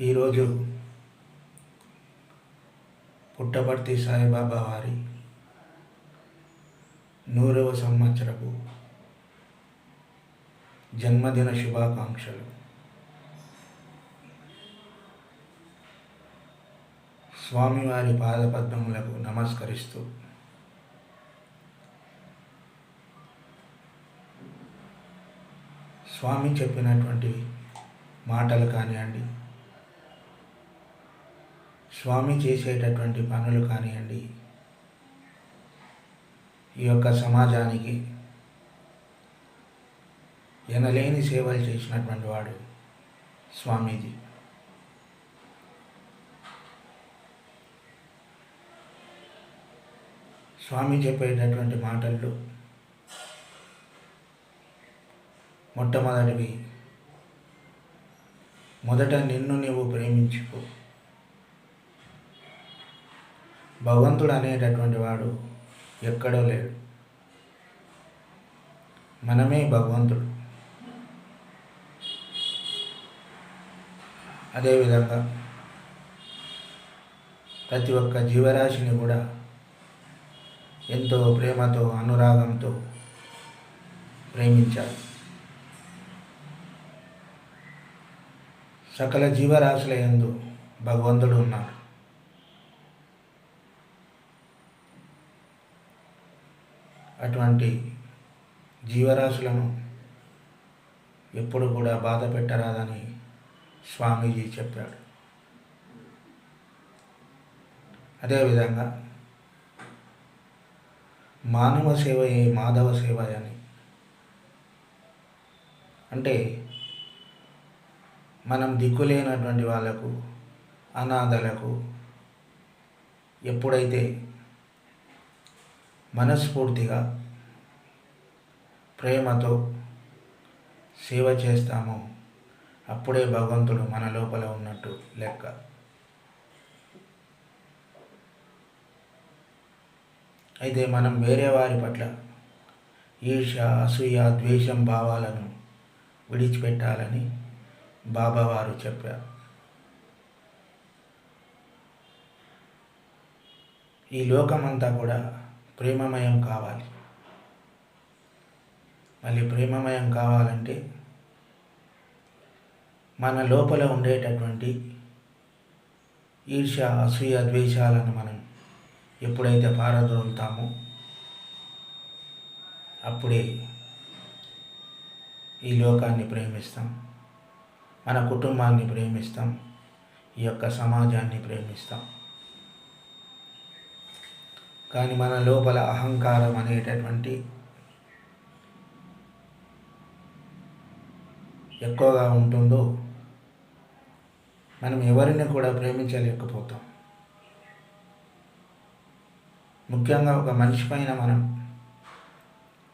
ఈరోజు పుట్టపర్తి సాయిబాబా వారి నూరవ సంవత్సరపు జన్మదిన శుభాకాంక్షలు. స్వామివారి పాదపద్మములకు నమస్కరిస్తూ స్వామి చెప్పినటువంటి మాటలు కానివ్వండి స్వామి చేసేటటువంటి పనులు కానివ్వండి ఈ యొక్క సమాజానికి ఎనలేని సేవలు చేసినటువంటి వాడు స్వామీజీ. స్వామి చెప్పేటటువంటి మాటల్లో మొట్టమొదటివి మొదట నిన్ను నీవు ప్రేమించుకో. భగవంతుడు అనేటటువంటి వాడు ఎక్కడో లేడు. మనమే భగవంతుడు. అదేవిధంగా ప్రతి ఒక్క జీవరాశిని కూడా ఎంతో ప్రేమతో అనురాగంతో ప్రేమించాలి. సకల జీవరాశుల ఎందు భగవంతుడు ఉన్నాడు. అటువంటి జీవరాశులను ఎప్పుడు కూడా బాధ పెట్టరాదని స్వామీజీ చెప్పాడు. అదేవిధంగా మానవ సేవయే మాధవ సేవ అని. అంటే మనం దిక్కులేనటువంటి వాళ్ళకు అనాథలకు ఎప్పుడైతే మనస్ఫూర్తిగా ప్రేమతో సేవ చేస్తామో. అప్పుడే భగవంతుడు మన లోపల ఉన్నట్టు లెక్క. అయితే మనం వేరే వారి పట్ల ఈర్ష అసూయ ద్వేషం భావాలను విడిచిపెట్టాలని బాబా వారు చెప్పారు. ఈ లోకమంతా కూడా ప్రేమమయం కావాలి. మళ్ళీ ప్రేమమయం కావాలంటే మన లోపల ఉండేటటువంటి ఈర్ష అసూయ ద్వేషాలను మనం ఎప్పుడైతే పారదోలుతామో అప్పుడే ఈ లోకాన్ని ప్రేమిస్తాం. మన కుటుంబాన్ని ప్రేమిస్తాం. ఈ యొక్క సమాజాన్ని ప్రేమిస్తాం. కానీ మన లోపల అహంకారం అనేటటువంటి ఎక్కువగా ఉంటుందో మనం ఎవరిని కూడా ప్రేమించలేకపోతాం. ముఖ్యంగా ఒక మనిషి పైన మనం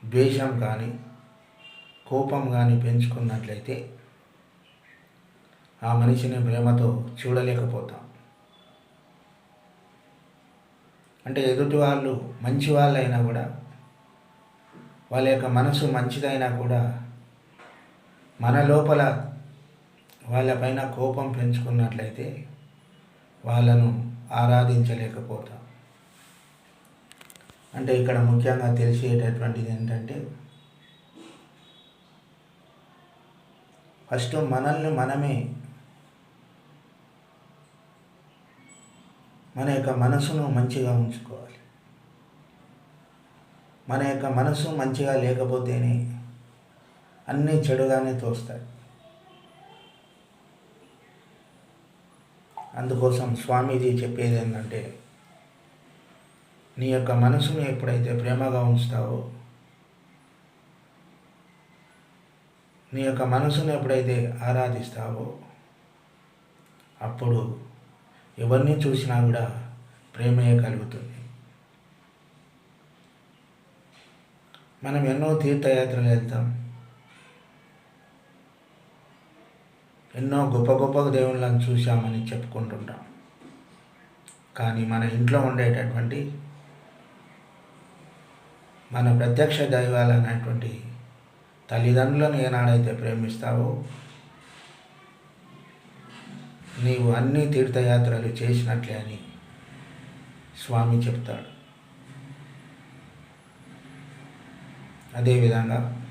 ద్వేషం కానీ కోపం కానీ పెంచుకున్నట్లయితే ఆ మనిషిని ప్రేమతో చూడలేకపోతాం. అంటే ఎదుటి వాళ్ళు మంచి వాళ్ళైనా కూడా వాళ్ళ యొక్క మనసు మంచిదైనా కూడా మన లోపల వాళ్ళపైన కోపం పెంచుకున్నట్లయితే వాళ్ళను ఆరాధించలేకపోతాం. అంటే ఇక్కడ ముఖ్యంగా తెలిసేటటువంటిది ఏంటంటే ఫస్ట్ మనల్ని మనమే మన యొక్క మనసును మంచిగా ఉంచుకోవాలి. మన యొక్క మనసు మంచిగా లేకపోతేనే అన్నీ చెడుగానే తోస్తాయి. అందుకోసం స్వామీజీ చెప్పేది ఏంటంటే నీ యొక్క మనసును ఎప్పుడైతే ప్రేమగా ఉంచుతావో నీ యొక్క మనసును ఎప్పుడైతే ఆరాధిస్తావో అప్పుడు ఎవరిని చూసినా కూడా ప్రేమయే కలుగుతుంది. మనం ఎన్నో తీర్థయాత్రలు వెళ్తాం. ఎన్నో గొప్ప గొప్ప దేవుళ్ళని చూశామని చెప్పుకుంటుంటాం. కానీ మన ఇంట్లో ఉండేటటువంటి మన ప్రత్యక్ష దైవాలు అనేటువంటి తల్లిదండ్రులను ఏనాడైతే ప్రేమిస్తావో నీవు అన్ని తీర్థయాత్రలు చేసినట్లే అని స్వామి చెప్తాడు. అదేవిధంగా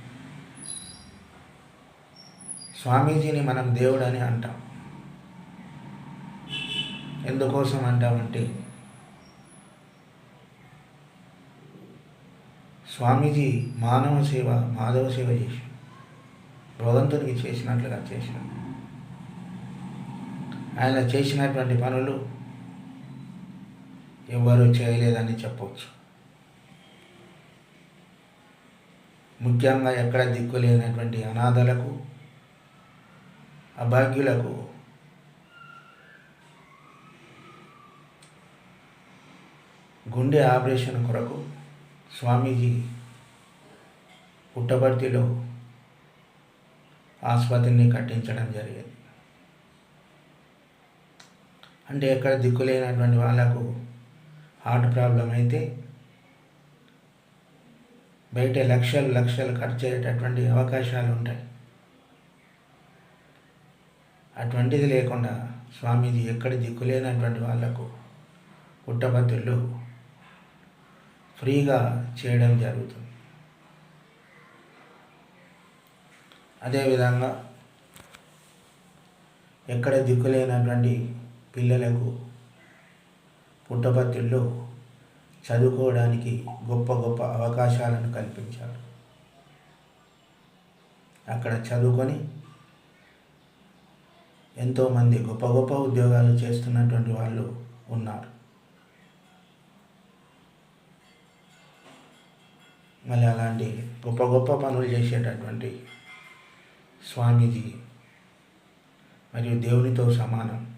స్వామీజీని మనం దేవుడని అంటాం. ఎందుకోసం అంటామంటే స్వామీజీ మానవ సేవ మాధవ సేవ చేసి భగవంతునికి చేసినట్లుగా చేశాడు. ఆయన చేసినటువంటి పనులు ఎవ్వరూ చేయలేదని చెప్పవచ్చు ముఖ్యంగా ఎక్కడ దిక్కు లేనటువంటి అనాథలకు అభాగ్యులకు గుండె ఆపరేషన్ కొరకు స్వామీజీ పుట్టపర్తిలో ఆసుపత్రిని కట్టించడం జరిగింది. అంటే ఎక్కడ దిక్కులేనటువంటి వాళ్ళకు హార్ట్ ప్రాబ్లం అయితే బయట లక్షలు లక్షలు ఖర్చు అయ్యేటటువంటి అవకాశాలు ఉంటాయి. అటువంటిది లేకుండా స్వామీజీ ఎక్కడ దిక్కులేనటువంటి వాళ్ళకు పుట్టపత్తులు ఫ్రీగా చేయడం జరుగుతుంది. అదేవిధంగా ఎక్కడ దిక్కులేనటువంటి పిల్లలకు పుట్టపత్తుల్లో చదువుకోవడానికి గొప్ప గొప్ప అవకాశాలను కల్పించారు అక్కడ చదువుకొని ఎంతోమంది గొప్ప గొప్ప ఉద్యోగాలు చేస్తున్నటువంటి వాళ్ళు ఉన్నారు. మళ్ళీ అలాంటి గొప్ప గొప్ప పనులు చేసేటటువంటి స్వామీజీ మరియు దేవునితో సమానం.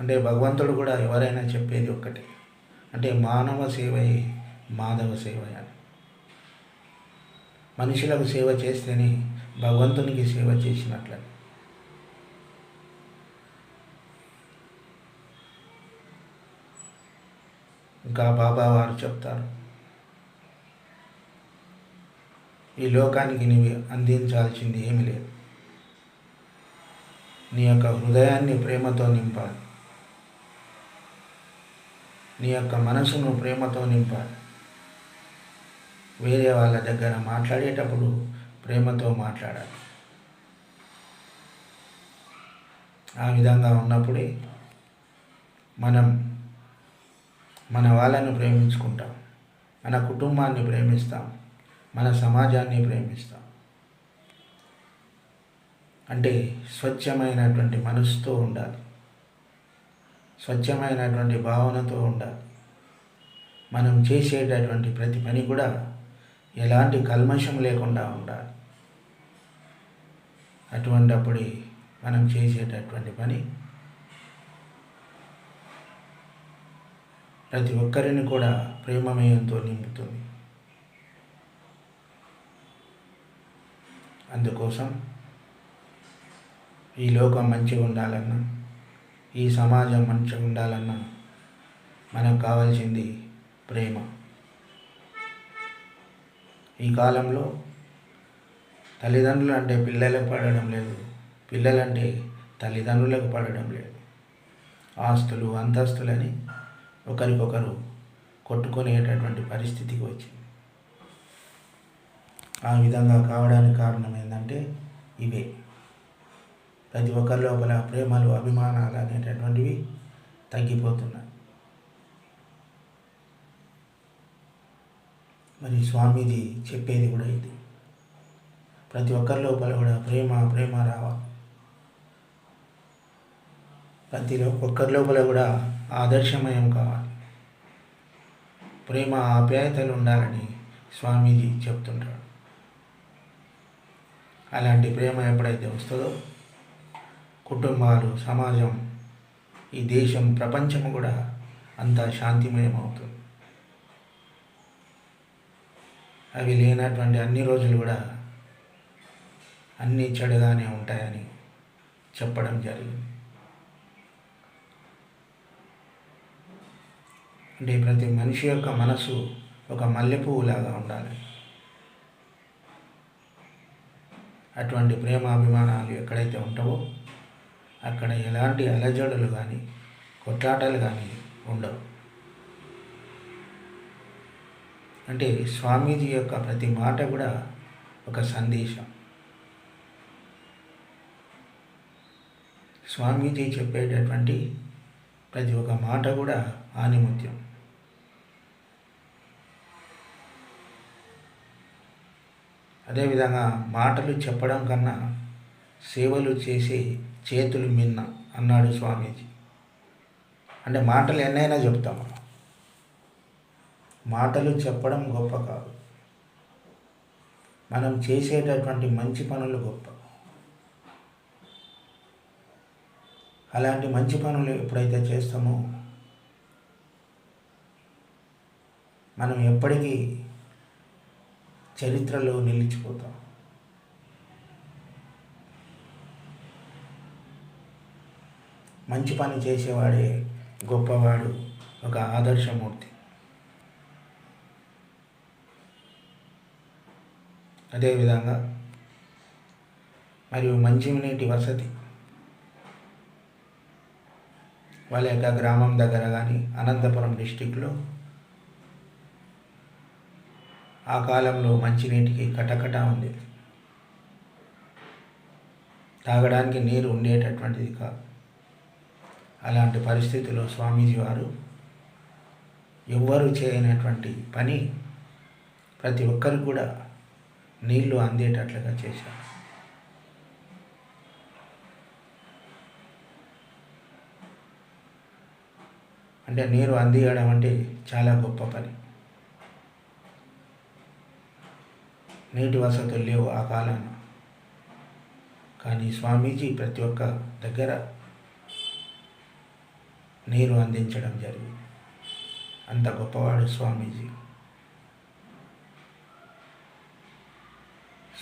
అంటే భగవంతుడు కూడా ఎవరైనా చెప్పేది ఒక్కటే. అంటే మానవ సేవయే మాధవ సేవ అని. మనుషులకు సేవ చేస్తేనే భగవంతునికి సేవ చేసినట్లని ఇంకా బాబా వారు చెప్తారు ఈ లోకానికి నీవు అందించాల్సింది ఏమి లేదు. నీ యొక్క హృదయాన్ని ప్రేమతో నింపాలి. నీ యొక్క మనసును ప్రేమతో నింపాలి వేరే వాళ్ళ దగ్గర మాట్లాడేటప్పుడు ప్రేమతో మాట్లాడాలి. ఆ విధంగా ఉన్నప్పుడే మనం మన వాళ్ళను ప్రేమించుకుంటాం. మన కుటుంబాన్ని ప్రేమిస్తాం. మన సమాజాన్ని ప్రేమిస్తాం. అంటే స్వచ్ఛమైనటువంటి మనసుతో ఉండాలి. స్వచ్ఛమైనటువంటి భావనతో ఉండాలి. మనం చేసేటటువంటి ప్రతి పని కూడా ఎలాంటి కల్మషం లేకుండా ఉండాలి. అటువంటి అప్పుడు మనం చేసేటటువంటి పని ప్రతి ఒక్కరిని కూడా ప్రేమమయంతో నింపుతుంది. అందుకోసం ఈ లోకం మంచిగా ఉండాలన్నా ఈ సమాజం మంచిగా ఉండాలన్నా మనకు కావాల్సింది ప్రేమ. ఈ కాలంలో తల్లిదండ్రులు అంటే పిల్లలకు పడడం లేదు. పిల్లలంటే తల్లిదండ్రులకు పడడం లేదు. ఆస్తులు అంతస్తులని ఒకరికొకరు కొట్టుకునేటటువంటి పరిస్థితికి వచ్చింది. ఆ విధంగా కావడానికి కారణం ఏంటంటే ఇవే. ప్రతి ఒక్కరి లోపల ప్రేమలు అభిమానాలు అనేటటువంటివి తగ్గిపోతున్నాయి. మరి స్వామీజీ చెప్పేది కూడా ఇది. ప్రతి ఒక్కరి లోపల కూడా ప్రేమ ప్రేమ రావాలి. ప్రతి ఒక్కరి లోపల కూడా ఆదర్శమయం కావాలి. ప్రేమ ఆప్యాయతలు ఉండాలని స్వామీజీ చెప్తుంటాడు అలాంటి ప్రేమ ఎప్పుడైతే వస్తుందో కుటుంబాలు సమాజం ఈ దేశం ప్రపంచం కూడా అంతా శాంతిమయం అవుతుంది అవి లేనటువంటి అన్ని రోజులు కూడా అన్నీ చెడుగానే ఉంటాయని చెప్పడం జరిగింది. అంటే ప్రతి మనిషి యొక్క మనసు ఒక మల్లెపువ్వులాగా ఉండాలి. అటువంటి ప్రేమాభిమానాలు ఎక్కడైతే ఉంటావో అక్కడ ఎలాంటి అలజడులు కానీ కొట్లాటలు కానీ ఉండవు. అంటే స్వామీజీ యొక్క ప్రతి మాట కూడా ఒక సందేశం. స్వామీజీ చెప్పేటటువంటి ప్రతి ఒక్క మాట కూడా ఆనిముత్యం. అదేవిధంగా మాటలు చెప్పడం కన్నా సేవలు చేసే చేతులు మిన్న అన్నాడు స్వామీజీ. అంటే మాటలు ఎన్నైనా చెప్తాం మనం. మాటలు చెప్పడం గొప్ప కాదు. మనం చేసేటటువంటి మంచి పనులు గొప్ప. అలాంటి మంచి పనులు ఎప్పుడైతే చేస్తామో మనం ఎప్పటికీ చరిత్రలో నిలిచిపోతాం. మంచి పని చేసేవాడే గొప్పవాడు ఒక ఆదర్శమూర్తి. అదేవిధంగా మరియు మంచినీటి వసతి. వాళ్ళ యొక్క గ్రామం దగ్గర కానీ అనంతపురం డిస్టిక్లో ఆ కాలంలో మంచినీటికి కటకట ఉంది. తాగడానికి నీరు ఉండేటటువంటిది కాదు. అలాంటి పరిస్థితిలో స్వామీజీ వారు ఎవ్వరు చేయనటువంటి పని ప్రతి ఒక్కరు కూడా నీళ్ళు అందేటట్లుగా చేశారు. అంటే నీరు అందియడం అంటే చాలా గొప్ప పని. నీటి వసతులు లేవు ఆ కాలాన. కానీ స్వామీజీ ప్రతి ఒక్క దగ్గర నీరు అందించడం జరిగింది. అంత గొప్పవాడు స్వామీజీ.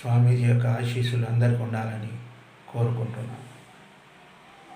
స్వామీజీ యొక్క ఆశీస్సులు అందరికి ఉండాలని కోరుకుంటున్నాను.